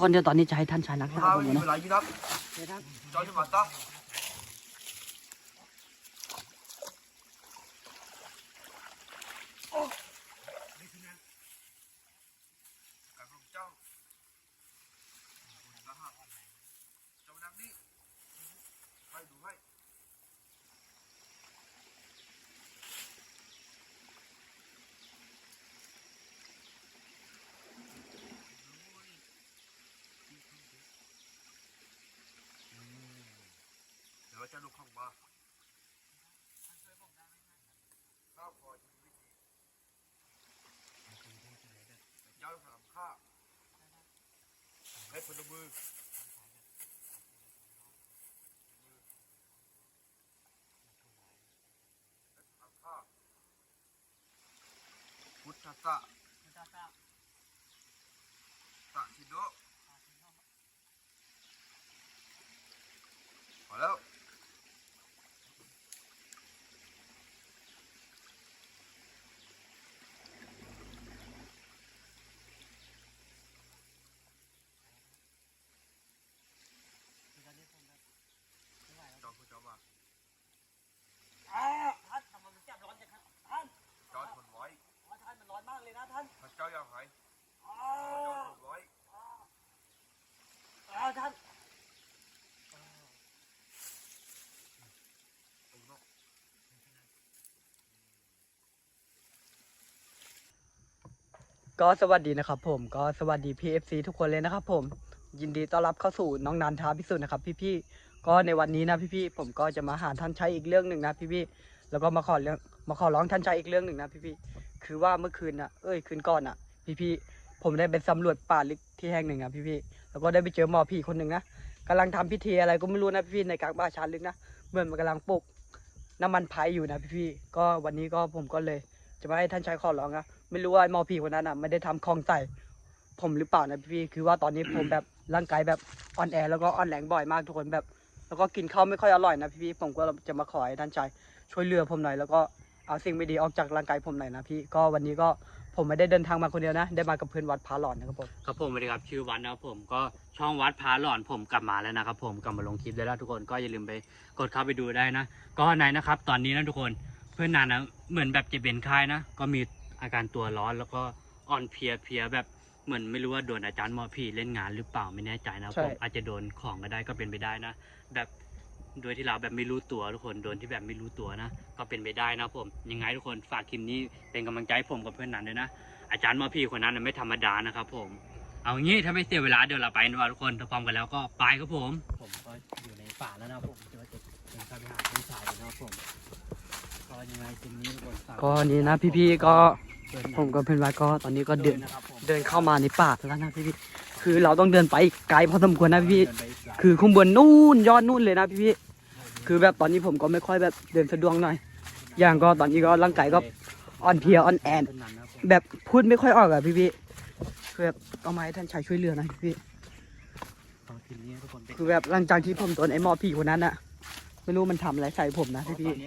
คนเดี๋ยวตอนนี้จะให้ท่านชายนักล่าผม Hai นะ người lại dưới đất เดี๋ยวท่าน cho ให้คนละมือพุทธะตากทิโดพอแล้วอมคุณจอมมา ท่านทำไมมันจับร้อนจังครับท่าน จอดคนไว้ อ๋อท่านมันร้ อนมากเลยนะท่านพระเจ้ายังไงอ๋อจอดคนไว้อ๋อท่านตรงนอกก็สวัสดีนะครับผมก็สวัสดี PFC ทุกคนเลยนะครับผมยินดีต้อนรับเข้าสู่น้องนันท้าพิสูจน์นะครับพี่ๆก็ในวันนี้นะพี่ๆผมก็จะมาหาท่านชัยอีกเรื่องหนึ่งนะพี่ๆแล้วก็มาขอเรื่องมาขอร้องท่านชัยอีกเรื่องหนึ่งนะพี่ๆ คือว่าเมื่อคืนนะเอ้ยคืนก่อนอะ พี่ๆผมได้ไปสำรวจป่าลึกที่แห่งหนึ่งนะพี่ๆแล้วก็ได้ไปเจอหมอผีคนหนึ่งนะกำลังทำพิธีอะไรก็ไม่รู้นะพี่ๆในกลางป่าช้าลึกนะเหมือนมันกำลังปลุกน้ำมันไผ่อยู่นะพี่ๆก็วันนี้ก็ผมก็เลย จะมาให้ท่านชัยขอร้องนะไม่รู้ว่าหมอผีคนนั้นอะไม่ได้ทำของใส่ผมหรือเปล่านะพี่ๆคือว่าตอนนี้ผมแบบร่างกายแบบอ่อนแอแล้วก็อ่อนแรงบ่อยมากทุกคนแบบ แล้วก็กินข้าวไม่ค่อยอร่อยนะพี่ๆผมก็จะมาขอให้ท่านชัยช่วยเหลือผมหน่อยแล้วก็ เอาสิ่งไม่ดีออกจากร่างกายผมหน่อยนะพี่ก็วันนี้ก็ผมไม่ได้เดินทางมาคนเดียวนะ ได้มากับเพื่อนวัดพาหลอนนะครับผมครับผมสวัสดีครับชื่อวัดนะครับผมก็ช่องวัดพาหลอนผมกลับมาแล้วนะครับผมกลับมาลงคลิปได้แล้วทุกคนก็อย่าลืมไปกดเข้าไปดูได้นะ ก็ไหนนะครับ ตอนนี้นะทุกคนเพื่อนนานนะเหมือนแบบจะเป็นไข้นะ ก็มีอาการตัวร้อนแล้วก็อ่อนเพลียเพลียแบบเหมือนไม่รู้ว่าโดนอาจารย์หมอผีเล่นงานหรือเปล่าไม่แน่ใจนะผมอาจจะโดนของก็ได้ก็เป็นไปได้นะ แบบ โดยที่เราแบบไม่รู้ตัวทุกคนโดนที่แบบไม่รู้ตัวนะ ก็เป็นไปได้นะผมยังไงทุกคนฝากคลิปนี้เป็นกำลังใจให้ผมกับเพื่อนนันด้วยนะ อาจารย์หมอผีคนนั้นนะไม่ธรรมดานะครับผมเอางี้ถ้าไม่เสียเวลาเดี๋ยวเราไปดีกว่าทุกคนถ้าพร้อมกันแล้วก็ไปครับผม ผมก็อยู่ในป่าแล้วนะครับผมจะว่าจะเดินเข้าไปหาพี่ชายนะครับผมก็ยังไงคลิปนี้ทุกคนฝากก็นี่นะพี่ๆก็เดินผมกับเพื่อนวัดก็ตอนนี้ก็เดินนะครับผมเดินเข้ามาในป่าแล้วนะพี่ๆ คือเราต้องเดินไปอีกไกลพอสมควรนะพี่เดินไปกหลายๆคือข้างบนนู่นยอดนู่นเลยนะพี่ๆคือแบบตอนนี้ผมก็ไม่ค่อยแบบเดินสะดวกหน่อย อย่างก็ตอนนี้ก็ร่างกายก็อ่อนเพลียอ่อนแอนต้นนั้นนะครับผมแบบพูดไม่ค่อยออกอะพี่ๆคือแบบเอามาให้ท่านชายช่วยเหลือหนะพี่ก็คลิปนี้ทุกคนเป็นๆคือแบบหลังจากที่ผมโดนไอ้หมอผีคนนั้นอะไม่รู้มันทำอะไรใส่ผมนะตอพี่น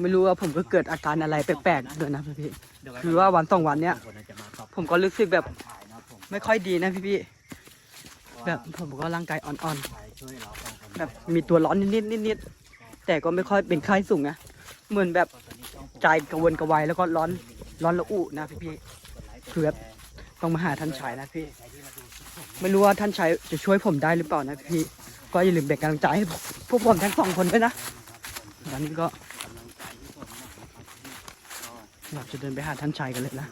ไม่รู้ว่าผมก็เกิดอาการอะไรแปลกๆด้วยนะพี่เดี๋ยไๆคือว่าวันสองวันเนี้ยทุกคจะมาตอบผมก็รู้สึกแบบการถ่ายนะครับผมไม่ค่อยดีนะพี่เพราะๆว่าแบบผมก็ร่างกายอ่อนถ่ายช่วยเราป้องกันๆแบบมีตัวร้อนนิดๆนิดๆแต่ก็ไม่ค่อยเป็นไข้สูงนะเหมือนแบบก็ตอนนี้ต้องผมใจกระวนกระวายแล้วก็ร้อนร้อนระอุนะพี่กดไลค์กดคือแบบแชร์ๆต้องมาหาท่านชายนะพี่ใครที่มาดูคลิปผมไม่รู้ว่าท่านชายจะช่วยผมได้หรือเปล่านะพี่ ก็อย่าลืมแบ่งกำลังใจให้ผมพวกผมทั้งสองคนด้วยนะตอนนี้ก็ กำลังใจที่ผมนะครับก็ เราจะเดินไปหาท่านชายกันเลยนะ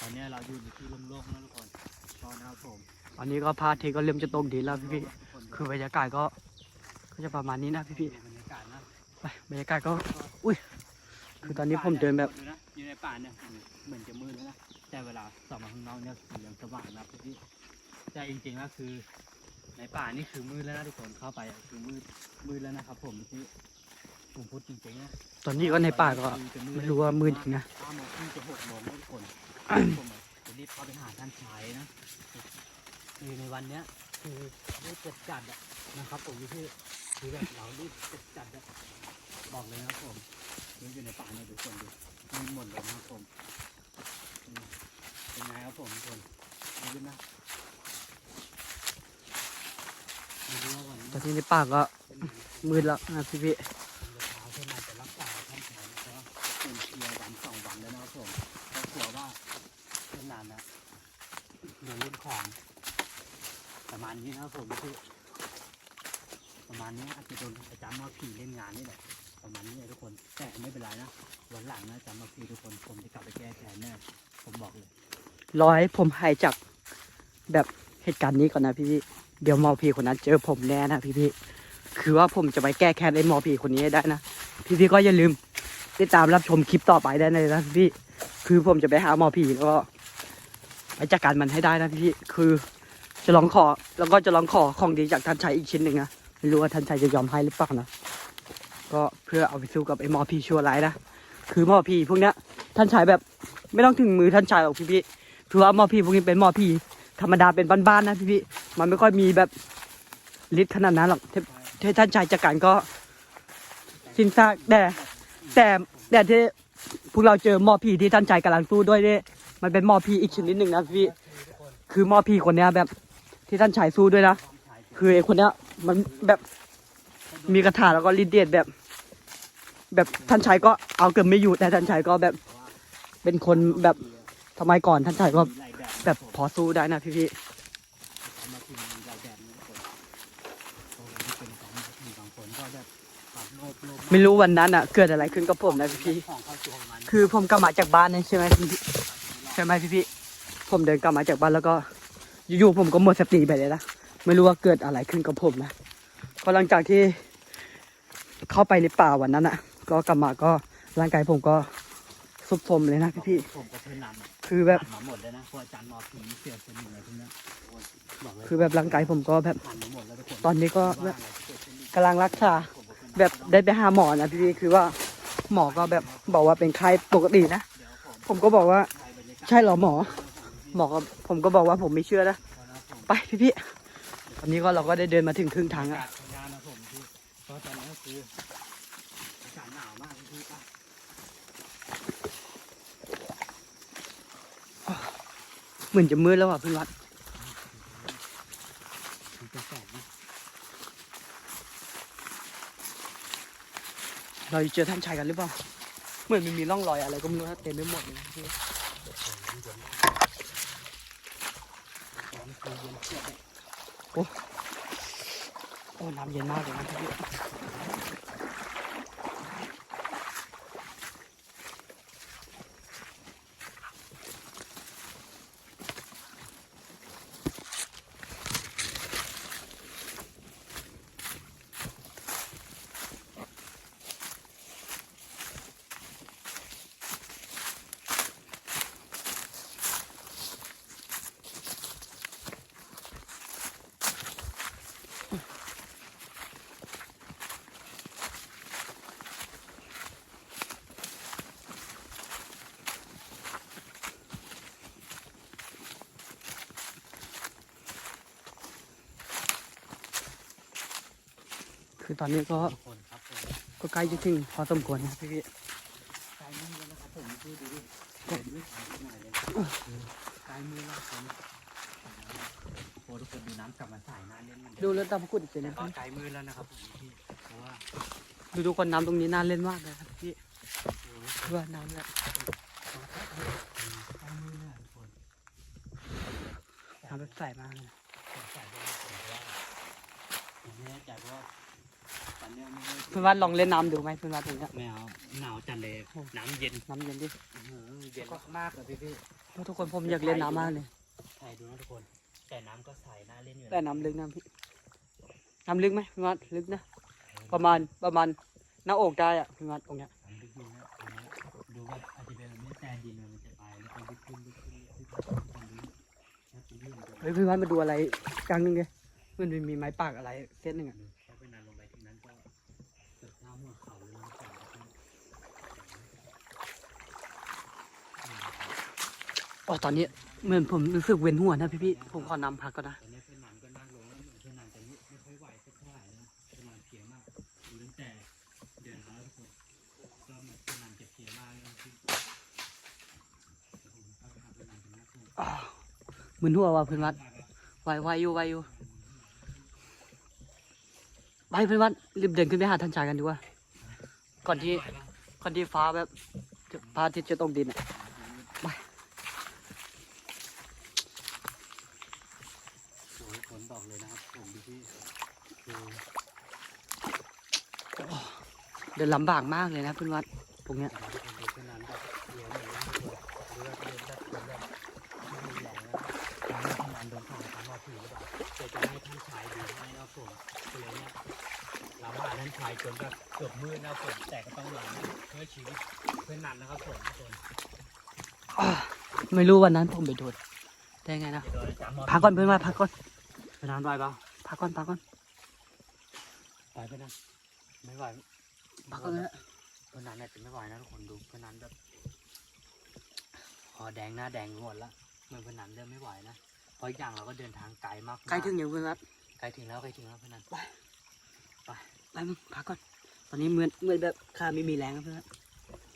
ตอนนี้เราอยู่ในที่โล่งๆนะทุกคนก็นะครับผมตอนนี้ก็พระอาทิตย์ก็เริ่มจะตกดินแล้วพี่ๆคือบรรยากาศก็ก็จะประมาณนี้นะพี่บรรยากาศนะๆไปบรรยากาศก็อุ้ยคือตอนนี้ผมเดินแบบอยู่ในป่าเนี่ยเหมือนจะมืดแล้วนะแต่เวลาส่องมาข้างนอกเนี่ยสียังสว่างนะพี่แต่จริงๆแล้วคือ ในป่านี่คือมืดแล้วนะทุกคนเข้าไปอะคือมืดมืดแล้วนะครับ ผมที่ ผมพูดจริงๆนะตอนนี้ก็ในป่าก็ไม่รู้ว่ามืดจริงนะห้าโมงครึ่งจะหกโมงแล้วทุกคนผมอะจะรีบเข้าไปหาท่านชายนะคือในวันเนี้ยคือรีบจัดจัดอะนะครับผมที่คือแบบเรารีบจัดจัดอะบอกเลยนะครับผมนี่อยู่ในป่าเนี่ยทุกคนดูมืดหมดเลยนะครับผมอืมเป็นไงครับผมทุกคนขึ้นนะไม่รู้ว่าวันนี้ตอนนี้ในป่าก็มืดแล้วนะพี่พี่ เช้าเพื่อนอาจจะรักษาท่านแทนเพราะเป็นเพียวันสองวันแล้วนะครับผมก็กลัวว่าเพื่อนนานนะโดนเล่นของ ประมาณ นี้นะครับผมคือประมาณนี้อาจจะโดนอาจารย์มาผีเล่นงานนี่แหละประมาณนี้ทุกคน แต่ไม่เป็นไรนะวันหลังนะอาจารย์มาผีทุกคนผมจะกลับไปแก้แค้นแน่ผมบอกเลยรอให้ผมหายจากแบบเหตุการณ์นี้ก่อนนะพี่พี่เดี๋ยวมอผีคนนั้นเจอผมแน่นะพี่พี่คือว่าผมจะไปแก้แค้นไอ้มอผีคนนี้ให้ได้นะพี่พี่ก็อย่าลืมติดตามรับชมคลิปต่อไปได้เลยนะพี่ คือผมจะไปหาหมอผีแล้วก็ไปจัดการมันให้ได้นะพี่ คือ จะลองขอ แล้วก็จะลองขอของดีจากท่านชายอีกชิ้นหนึ่งนะไม่รู้ว่าท่านชายจะยอมให้หรือเปล่านะก็เพื่อเอาไปสู้กับไอ้หมอผีชั่วร้ายนะคือหมอผีพวกเนี้ยท่านชายแบบไม่ต้องถึงมือท่านชายหรอกพี่พี่คือว่าหมอผีพวกนี้เป็นหมอผีธรรมดาเป็นบ้านๆนะพี่พี่มันไม่ค่อยมีแบบฤทธิ์ขนาดนั้นหรอกถ้าท่านชายจัดการก็สิ้นซากแต่แต่แต่ที่พวกเราเจอหมอผีที่ท่านชายกำลังสู้ด้วยเนี่ยมันเป็นหมอผีอีกชนิดหนึ่งนะพี่คือหมอผีคนเนี้ยแบบ ที่ท่านชายสู้ด้วยนะ คือไอ้คนเนี้ย มันแบบมีกระถาแล้วก็ฤทธิ์เดแบบ แบบท่านชายก็เอาเกือบไม่อยู่แต่ท่านชายก็แบบเป็นคนแบบทำไมก่อนท่านชายก็แบบพอสู้ได้นะพี่พี่ไม่รู้วันนั้นอะ เกิดอะไรขึ้นกับผมนะพี่พี่คือผมกลับมาจากบ้านนะใช่ไหมพี่พี่ใช่ไหมพี่พี่ผมเดินกลับมาจากบ้านแล้วก็ อยู่ๆผมก็หมดสติไปเลยนะไม่รู้ว่าเกิดอะไรขึ้นกับผมนะก็หลังจากที่เข้าไปในป่าวันนั้นอะก็กลับมาก็ร่างกายผมก็สุบสมเลยนะพี่พี่ผมกับเพื่อนนำอะคือแบบผ่านมาหมดเลยนะพวกอาจารย์หมอผีเสียสนิทอะไรพวกเนี้ยบอกเลยคือแบบร่างกายผมก็แบบผ่านมาหมดแล้วทุกคนตอนนี้ก็ว่าแบอะบไรที่เกิดขึ้นอีกกำลังรักษาผมกับเพื่อนนำแบบได้ไปหาหมอนะพี่พี่คือว่าหมอก็แบบบอกว่าเป็นไข้ปกตินะเดี๋ยวผมผมก็บอกว่าไปบรรยากาศใช่เหรอหมอ หมอก็ผมก็บอกว่าผมไม่เชื่อนะพอแล้วผมไปพี่พี่ตอนนี้ก็เราก็ได้เดินมาถึงครึ่งทางอาอะกาศทำงานนะผมที่เพราะตอนนี้ก็คืออากาศหนาวมากพี่ป่ะเหมือนจะมืดแล้วอะเพื่อนวัดมันจะแสงนะเราจะเจอท่านชายกันหรือเปล่า เหมือนมันมีร่องรอยอะไรก็ไม่รู้นะเต็มไปหมดเลยนะพี่ ตอนนี้คือเย็นเฉียบเลย โอ้น้ำเย็นมากเลยนะพี่ คือตอนนี้ก็ทุกคนครับผมก็ใกล้จะถึงพอสมควรนะพี่พี่ใกล้มือแล้วนะครับผมดูดูดิเห็นด้วยตาหน่อยเลยใกล้มือแล้วผมโอ้ทุกคนดูน้ำกลับมาใส่หน้าเล่นเหมันเดิดูมเรือตามกุดอีกเลยแต่นะก็พี่ใกล้มือแล้วนะครับผมพี่เพราะว่าดูทุกคนน้ำตรงนี้น่าเล่นมากเลยครับพี่โอ้ยคือว่าน้ำเนี่ยใกล้มือแล้วทุกคนน้ำแบบใสมากเลยผมใส่ด้วยนะผมเพราะว่าผมไม่แน่ใจเพราะว่าตอน เนี้ยไม่ได้เพื่อนวัดลองเล่นน้ำดูไหมเพื่อนวัดตรงเนี้ยไม่เอาหนาวจัดเลยน้ำเย็นน้ำเย็นดิอื้อหือเย็นมากๆเลยพี่พี่โอ้ทุกคนผมอยากเล่นน้ำมากเลยใช่ดูนะทุกคน แต่น้ำก็ใสน่าเล่นอยู่นะแต่น้ำลึกนะพี่น้ำลึกไหมพี่วัดลึกนะ ประมาณประมาณหน้าอกได้อะพี่วัดตรงเนี้ยน้ำลึกอยู่นะตรงนี้ดูว่าอาจจะเป็นแบบนี้แต่ดินมันจะไปแล้วก็ลึกขึ้นลึกขึ้นลึกขึ้นตรงนี้นะตรงนี้มันจะเฮ้ยพี่วัดมาดูอะไรกลางนึงเลยมันมีไม้ปากอะไรเส้นหนึ่งอะ ถ้าไปนานลงไปที่นั้นก็เกิดหน้าหัวเขาเลยนะแต่ละคน โอ๋อตอนนี้เหมือนผมรู้สึกเวียนหัวนะพี่พี่ผมขอนำพักก่อนนะตอนนี้เพื่อนนันก็นั่งลงแล้วเหมือนเพื่อนนันจะไม่ค่อยไหวสักเท่ไหร่นะเพื่อนนันเพียมากตั้งแต่เดือนแล้วทุกคนก็เหมือนเพื่อนนันจะเพียมากเลยที่มเข้าไปหาเพื่อนนันเป็นน้าที่อ้าวมึนหัวว่ะเพื่อนวัดไหวไหวอยู่ไหวอยู่ไปเพื่อนวัดรีบเดินขึ้นไปหาท่านชายกันดีกว่าก่อนที่ก่อนที่ฟ้าแบบพระอาทิตย์จะตกดินอะไป โอ้ยฝนบอกเลยนะครับผมพี่พี่คือ เดินลำบากมากเลยนะเพื่อนวัดตรงเนี้ยเราทุกคนดูเพื่อนนั้นแบบเลี้ยวเหมือนว่าตัวเรือเรือแบบเรือแบบไม่มีแรงนะทำให้ทำงานโดนของตามว่าผีหรือเปล่าเดี๋ยวจะให้ท่านชายให้นะครับผมก็เลยเนี่ยเราหาท่านชายจนแบบเกือบมืดนะผมแต่ก็ต้องหลังเพื่อชีวิตเพื่อนนันนะครับผมทุกคนไม่รู้วันนั้นผมไปโดนได้ไงนะพักก่อนเพื่อนวัดพักก่อนเพื่อนนันไหวเปล่าพักก่อนพักก่อนไปเพื่อนนันไม่ไหว พักก่อนนะเพื่อนนันเนี่ยจะไม่ไหวนะทุกคนดูเพื่อนนันแบบคอแดงหน้าแดงหมดละเหมือนเพื่อนนันเริ่มไม่ไหวนะเพราะอีกอย่างเราก็เดินทางไกลมากๆใกล้ถึงยังเพื่อนวัดใกล้ถึงแล้วใกล้ถึงแล้วเพื่อนนันไปมึงพักก่อน ตอนนี้เหมือนเหมือนแบบข้าไม่มีแรงแล้วเพื่อน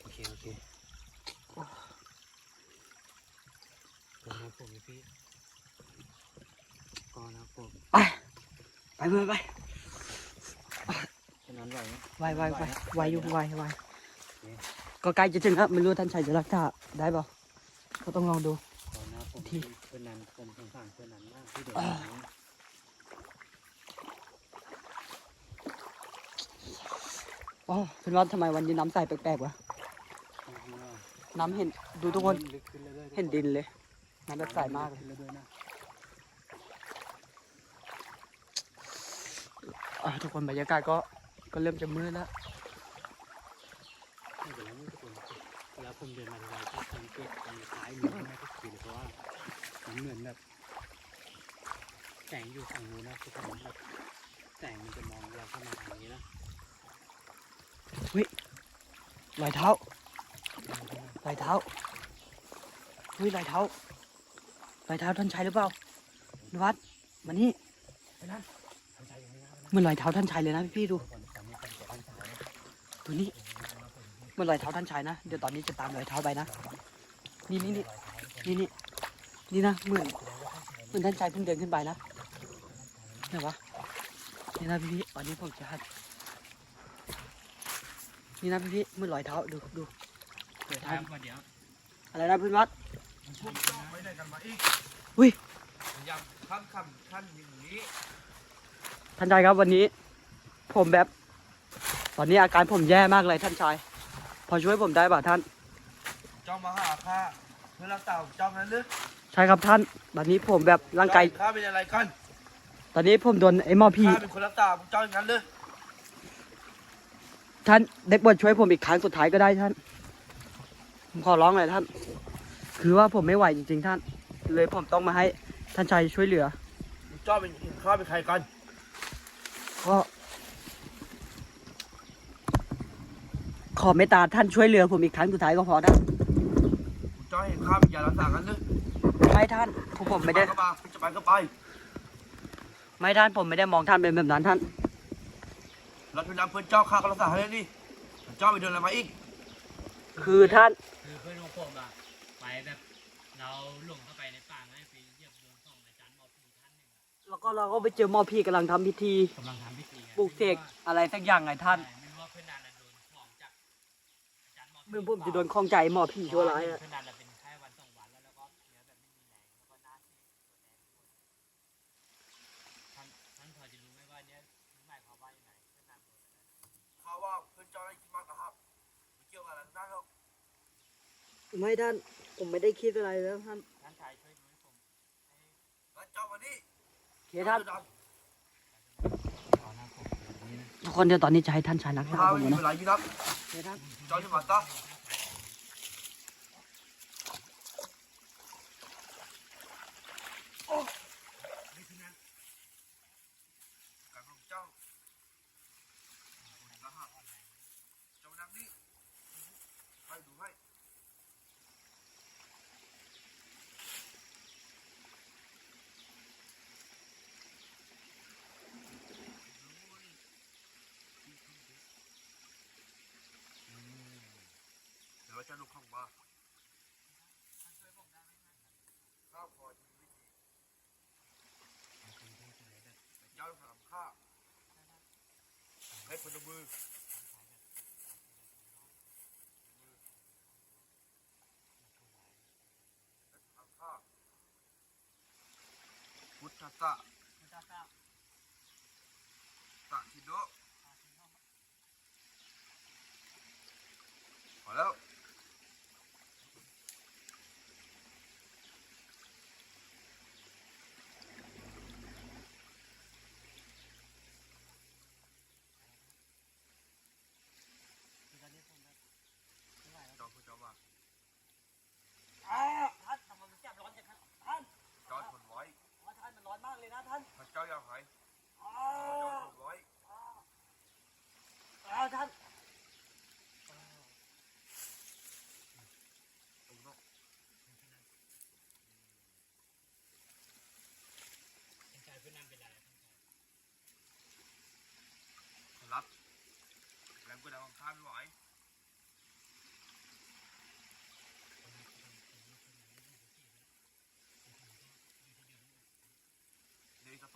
โอเคโอเคเพื่อนนันผมพี่ก่อนนะผมไปไปเพื่อนไปเพื่อ นนันไหวไหมไวไวไวไวอยู่ไวไวก็ใกล้จะถึงแล้วไม่รู้ท่านชัยจะรักษาได้เปล่าก็ต้องลองดูก่อนนะผมที่เพื่อนนันผมสงสารเพื่อนนันมากที่เดินอ่าทางนี้อ๋อเพื่อนว่าทำไมวันนี้น้ำใสแปลกๆวะน้ำเห็นดูทุกคนลึกขึ้นเรื่อยๆเห็นดินเลยน้ำแบบใสมากเลยขึ้นเรื่อยๆนะอ่าทุกคนบรรยากาศก็ ก็เริ่มจะมืดแล้วไม่เป็นไรไม่เป็นไรเวลาผมเดินมาทีไรก็สังเกตทางซ้ายมือไม่ทุกทีเลยเพราะว่ามันเหมือนแบบแสงอยู่ฝั่งนู้นนะทุกคนแบบแสงมันจะมองเราเข้ามาทางนี้นะรอยเท้ารอยเท้าเฮ้ยรอยเท้ารอยเท้าท่านชัยหรือเปล่านวัดมานี่ไปนั่นทำใจอย่างนี้นะเหมันรอยเท้าท่านชัยเลยนะพี่ๆดู ตัวนี้เหมันรอยเท้าท่านชัยนะ เดี๋ยวตอนนี้จะตามรอยเท้าไปนะ นี่นี่นี่นี่นี่นี่นะเหมือนเหมือนท่านชัยเพิ่งเดินขึ้นไปนะไหนวะนี่นะพี่ๆตอนนี้ผมจะหัดนี่นะพี่ๆเหมือนรอยเท้าดูดูรอยเท้าเดี๋ยวอะไรนะเพื่อนวัดพวกเจ้าไม่ได้กันมาอีกอุ้ยยังขั้นขั้นขั้นอย่างนี้ท่านชายครับวันนี้ ผมแบบต อนนี้อาการผมแย่มากเลยท่านชาย พอช่วยผมได้ป่ะท่านเจ้ามาหาข้าเพื่อรักษาเจ้านั้นหรือใช่ครับท่าน ตอนนี้ผมแบบร่างกาย ข้าเป็นอะไรกันตอนนี้ผมโดนไอ้หมอผีข้าเป็นคนรักษาเจ้าอย่างนั้นหรือท่านได้โปรดช่วยผมอีกครั้งสุดท้ายก็ได้ท่าน ผมขอร้องเลยท่าน คือว่าผมไม่ไหวจริงๆท่าน เลยผมต้องมาให้ท่านชายช่วยเหลือเจ้าเป็นข้าเป็นใครกัน ก็ ขอเมตตาท่านช่วยเหลือผมอีกครั้งสุดท้ายก็พอท่านเจ้าเห็นข้าเป็นยารักษากันหรือไม่ท่านผมผมไม่ได้จะปก็มาจะไปก็ไป ไม่ท่านผมไม่ได้มองท่านเป็นแบบนั้นท่านเราทุนำเพื่อนเจ้าข้าก็รักษาให้นี่เจ้าไปเดินอะไรมาอีก คือท่านคือเพื่อนของผมอะไปแบบเราหลงเข้าไปในป่าง่ายไปเหยียบโดนของอาจารย์หมอผีท่านหนึ่งอะแล้วก็เราก็ไปเจอหมอพี่กำลังทำพิธีกำลังทำพิธีไงปลูกเสกอะไรสักอย่างไงท่านใช่ไม่รู้ว่าเพื่อนนันน่ะโดนของจาก อาจารย์หมอผีเมื่ผมจะโดนข้องใจหมอพี่ชั่วร้ายอะเพื่อนนันน่ะเป็นแค่วันสองวันแล้วแล้วก็เนื้อแบบไม่มีแรงแล้วก็หน้าซีดตัวแดงหมดท่านท่านพอจะรู้ไหมว่าเนี่ยหมายความว่ายังไงเพื่อนนันโดนอะไรข้าว่าเพื่อนเจ้าได้คิดมากนะครับไม่เกี่ยวกับอะไรทั้งนั้นหรอกไม่ท่าน ผมไม่ได้คิดอะไรแล้วท่านท่านชายช่วยดูให้ผมงั้นเจ้ามานี่โอเคท่าน จ้าขอหน้าผมแบบนี้นะทุกคนเดี๋ยวตอนนี้จะให้ท่านชายรักษาข้าผมไม่ก่อนมีนะ เวลาอยู่นัก โอเคท่า จะลุกของบอสข้าวพอชีวิตดีย้อนสามข้าให้พลมือพุทธะตะตะทิโดพอแล้ว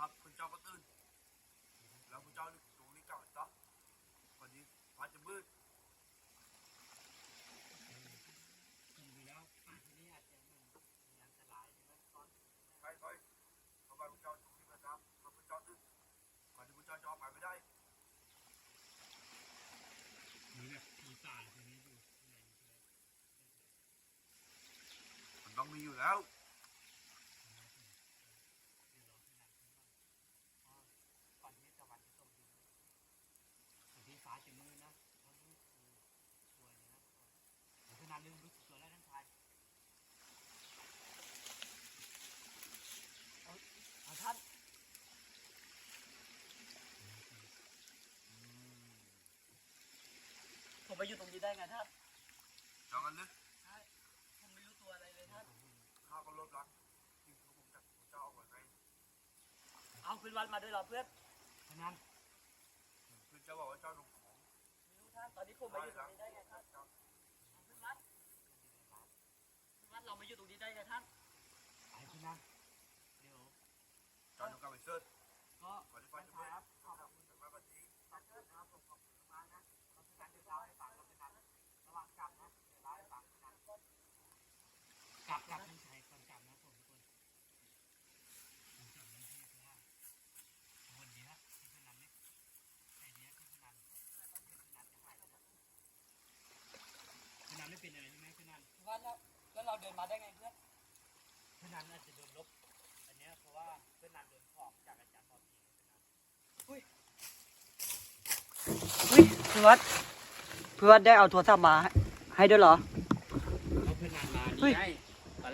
ในสภาพคุณเจ้าก็ตื่น แล้วคุณเจ้านี่ตรงนี้เก่าซะวันนี้ฟ้าจะมืดผมดูแล้วป่านที่นี่อาจจะมีอันตรายใช่ไหมตอนใช่ไปเพราะว่าคุณเจ้าตรงนี้มาครับเพราะคุณเจ้าตื่นก่อนที่คุณเจ้าจะออกไปไม่ได้มีแบบมีป่าตรงนี้อยู่ข้างในใช่ไหมมันต้องมีอยู่แล้ว ก่อนที่ตะวันจะตกดินก่อนที่ฟ้าจะมืดนะเพราะนี่คือสวยเลยนะทุกคนเดี๋ยวขนาดเรื่องรู้สึกตัวแล้วท่านชาย เอาท่านผ มไปอยู่ตรงนี้ได้ไงท่านจองกันเลยผมไม่รู้ตัวอะไรเลยท่านข้าก็ลบลักที่ผมจากคุณเจ้าออกมาไงเอาคืนวันมาด้วยเหรอเพื่อนฉะนั้นคุณเจ้าบอกว่าเจ้าลงของไม่รู้ท่านตอนนี้ผมมาอยู่ตรงนี้ได้ไงท่านเจ้าเอาคืนวันคืนวันเรามาอยู่ตรงนี้ได้ไงท่าน กลับกลับท่านชายก่อนกลับนะผมทุกคนผมจำไม่ได้เพราะว่าวันเนี้ยที่พนันเนี่ยไอเนี้ยที่พนันพนันจะหายแล้วพนันไม่เป็นอะไรใช่ไหมพนันวันแล้วแล้วเราเดินมาได้ไงเพื่อนพนันอาจจะโดนลบ อันนี้เพราะว่าพนันโดนของจากอาจารย์หมอผีพนันอุ้ยคืนวัดเพื่อนได้เอาโทรศัพท์มาให้ด้วยเหรอเอาพนันมาเฮ้นี่ยไงตอน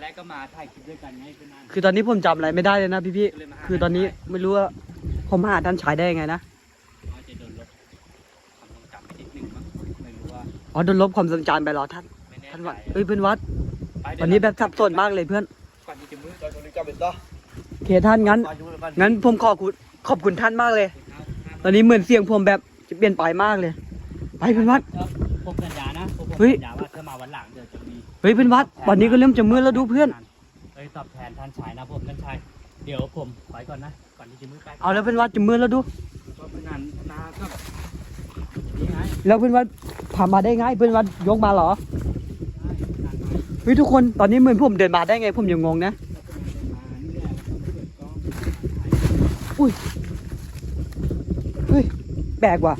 แรกก็มาถ่ายคลิปด้วยกันไงพนันคือตอนนี้ผมจำอะไรไม่ได้เลยนะพี่พี่ก็เลยมาหาๆคือตอนนี้ไม่รู้ว่าผมหาท่านชายได้ยังไงนะอาจจะโดนลบความทรงจำไปนิดนึงมั้งไม่รู้ว่าอ๋อโดนลบความทรงจำไปเหรอท่าน ไม่แน่ท่านใจวัดเอ้ยเพื่อนวัด ไปเดี๋ยวันนี้แบบสับสนมากเลยเพื่อนก่อนที่จะมืดเจ้าตรงนี้กลับไปต่อโอเคท่านงั้นฟ้าจะมืดกันงั้นผมขอบคุณขอบคุณท่านมากเลยครับตอนนี้เหมือนเสียงผมแบบจะเปลี่ยนไปมากเลย ไปเพื่อนวัดครับผมสัญญานะผมเฮ้ยสัญญาว่าถ้ามาวันหลังเดี๋ยวจะมี เฮ้ยเพื่อนวัดวันนี้ก็เริ่มจะมืดแล้วดูเพื่อน เอ้ยตอบแทนท่านชายนะผมท่านชาย เดี๋ยวผมไปก่อนนะ ก่อนที่จะมืดไปเอาแล้วเพื่อนวัดจะมืดแล้วดู ก็พนันนาก็นี่ไงแล้วเพื่อนวัดพามาได้ไงเพื่อนวัดยกมาเหรอใช่พนันมาเฮ้ยทุกคนตอนนี้เหมือนผมเดินมาได้ไงผมยังงงนะเฮ้ยแปลกว่ะ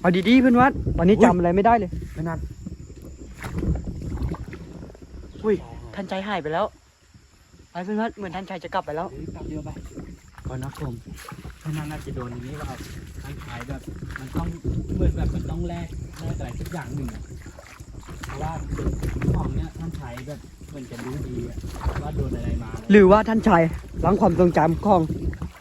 เอาดีๆเพื่อนวัดวันนี้จำอะไรไม่ได้เลยเพื่อนวัด อุ้ยท่านใจหายไปแล้ว ไปเพื่อนวัดเหมือนท่านชายจะกลับไปแล้วเดียวไปก่อนนะผมพนันน่าจะโดนอย่างนี้ว่าท่านชายแบบมันต้องเหมือนแบบมันต้องแลกแลกอะไรสักอย่างหนึ่งอะเพราะว่าของเนี้ยท่านชายแบบเหมือนจะรู้ดีอะว่าโดนอะไรมา หรือว่าท่านชายล้างความทรงจำของ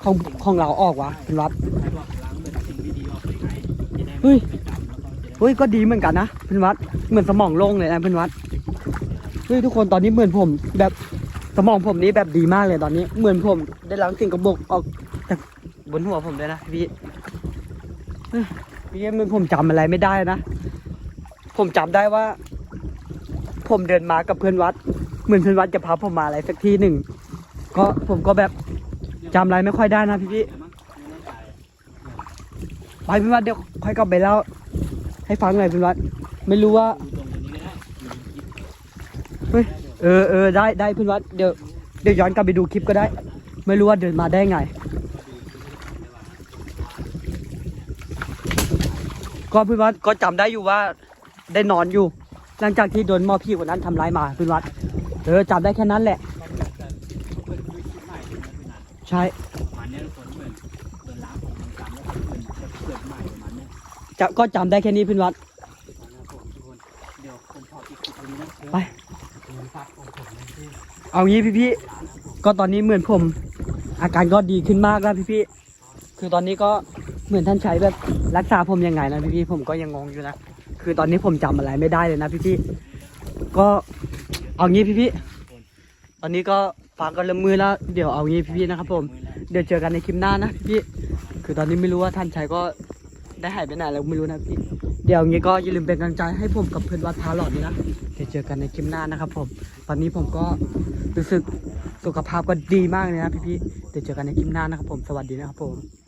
ของของเราออกวะเพื่อนวัดใช้บอกล้างแบบสิ่งที่ดีออกไปให้จะได้เฮ้ไม่ยจำแล้วก็จะได้เฮ้ยก็ดีเหมือนกันนะเพื่อนวัดเหมือนสมองโล่งเลยนะเพื่อนวัด เฮ้ยทุกคนตอนนี้เหมือนผม แบบสมองผมนี้แบบดีมากเลยตอนนี้ เหมือนผมได้ล้างสิ่งกระบกออกจากบนหัวผมเลยนะพี่พี่เหมือนผมจำอะไรไม่ได้นะผมจำได้ว่า ผมเดินมากับเพื่อนวัด เหมือนเพื่อนวัดจะพาผมมาอะไรสักที่หนึ่งก็ผมก็แบบจำอะไรไม่ค่อยได้นะพี่พี่เดี๋ยวมั้งไม่แน่ใจไปเพื่อนวัดเดี๋ยวค่อยกลับไปเล่าให้ฟังหน่อยเพื่อนวัด ไม่รู้ว่า ดูตรงนี้ก็ได้ดูคลิป เฮ้ยเออเออได้ได้เพื่อนวัดเดี๋ยวเดี๋ยวย้อนกลับไปดูคลิปก็ได้ ไม่รู้ว่าเดินมาได้ไง ก็เพื่อนวัดก็จำได้อยู่ว่าได้นอนอยู่ หลังจากที่โดนมอพี่คนนั้นทำร้ายมาเพื่อนวัด เออจำได้แค่นั้นแหละ ใช่จำแล้วก็เหมือนจะเปิดใหม่ประมันเนี่ยจะก็จำได้แค่นี้เพื่อนวัด ไป เอางี้พี่พี่ก็ตอนนี้เหมือนผม อาการก็ดีขึ้นมากแล้วพี่พี่คือตอนนี้ก็เหมือนท่านใช้แบบรักษาผมยังไงนะพี่พี่ผมก็ยังงงอยู่นะคือตอนนี้ผมจำอะไรไม่ได้เลยนะพี่พี่ก็เอางี้พี่พี่ตอนนี้ก็ฟ้าก็เริ่มมือแล้วเดี๋ยวเอางี้พี่พี่นะครับผมเดี๋ยวเจอกันในคลิปหน้านะพี่พี่คือตอนนี้ไม่รู้ว่าท่านชัยก็ได้หายไปไหนแล้วไม่รู้นะพี่ เดี๋ยวงี้ก็อย่าลืมเป็นกำลังใจให้ผมกับเพื่อนวัดพาหลอดนี่นะเดี๋ยวเจอกันในคลิปหน้านะครับผม ตอนนี้ผมก็รู้สึกสุขภาพก็ดีมากเลยนะพี่พี่ๆเดี๋ยวเจอกันในคลิปหน้านะครับผมสวัสดีนะครับผม